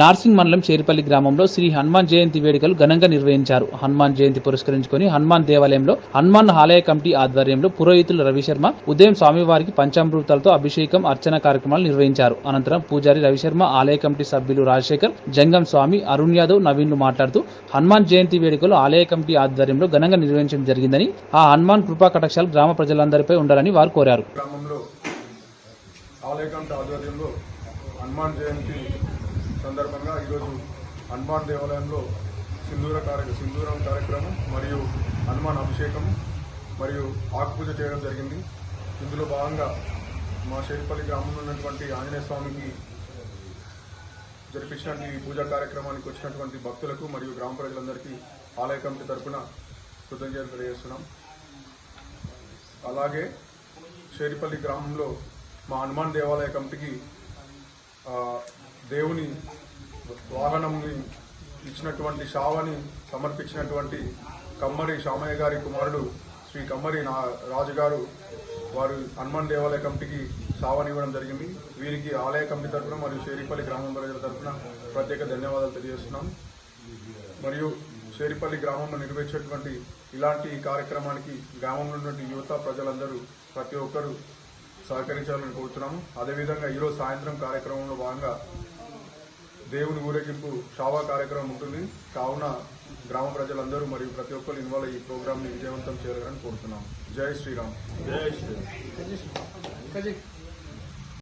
నార్సింగ్ మండలం చేరిపల్లి గ్రామంలో శ్రీ హనుమాన్ జయంతి వేడుకలు ఘనంగా నిర్వహించారు. హనుమాన్ జయంతి పురస్కరించుకొని హనుమాన్ దేవాలయంలో హనుమాన్ ఆలయ కమిటీ ఆధ్వర్యంలో పురోహితులు రవిశర్మ ఉదయం స్వామివారికి పంచామృతాలతో అభిషేకం అర్చన కార్యక్రమాలు నిర్వహించారు. అనంతరం పూజారి రవిశర్మ ఆలయ కమిటీ సభ్యులు రాజశేఖర్ జంగం స్వామి అరుణ్ యాదవ్ నవీన్లు మాట్లాడుతూ హనుమాన్ జయంతి వేడుకలు ఆలయ కమిటీ ఆధ్వర్యంలో ఘనంగా నిర్వహించడం జరిగిందని ఆ హనుమాన్ కృపా కటాక్షాలు గ్రామ ప్రజలందరిపై ఉండాలని వారు కోరారు. ఆధ్వర్యంలో హనుమాన్ జయంతి సందర్భంగా ఈరోజు హనుమాన్ దేవాలయంలో సింధూర కార్య సింధూరం కార్యక్రమం మరియు హనుమాన్ అభిషేకం మరియు ఆకుపూజ చేయడం జరిగింది. ఇందులో భాగంగా మా శేరిపల్లి గ్రామంలో ఉన్నటువంటి ఆంజనేయ స్వామికి జరిపించినటువంటి ఈ పూజా కార్యక్రమానికి వచ్చినటువంటి భక్తులకు మరియు గ్రామ ప్రజలందరికీ ఆలయ కమిటీ తరఫున కృతజ్ఞతలు తెలియజేస్తున్నాం. అలాగే షేరిపల్లి గ్రామంలో మా హనుమాన్ దేవాలయ కమిటీకి దేవుని వాహనంని ఇచ్చినటువంటి షావని సమర్పించినటువంటి కమ్మరి శామయ్య గారి కుమారుడు శ్రీ కమ్మరి నా రాజు గారు వారు హనుమాన్ దేవాలయ కమిటీకి షావని ఇవ్వడం జరిగింది. వీరికి ఆలయ కమిటీ తరఫున మరియు షేరిపల్లి గ్రామం ప్రజల తరఫున ప్రత్యేక ధన్యవాదాలు తెలియజేస్తున్నాం. మరియు షేరిపల్లి గ్రామంలో నిర్వహించేటువంటి ఇలాంటి కార్యక్రమానికి గ్రామంలో ఉన్నటువంటి యువత ప్రజలందరూ ప్రతి ఒక్కరూ సహకరించాలని కోరుతున్నాము. అదేవిధంగా ఈరోజు సాయంత్రం కార్యక్రమంలో భాగంగా దేవుని ఊరేగింపు షావా కార్యక్రమం ఉంటుంది. కావున గ్రామ ప్రజలందరూ మరియు ప్రతి ఒక్కరు ఇన్వాల్వ్ ఈ ప్రోగ్రామ్ని విజయవంతం చేయాలని కోరుతున్నాం. జై శ్రీరామ్. జై శ్రీరామ్.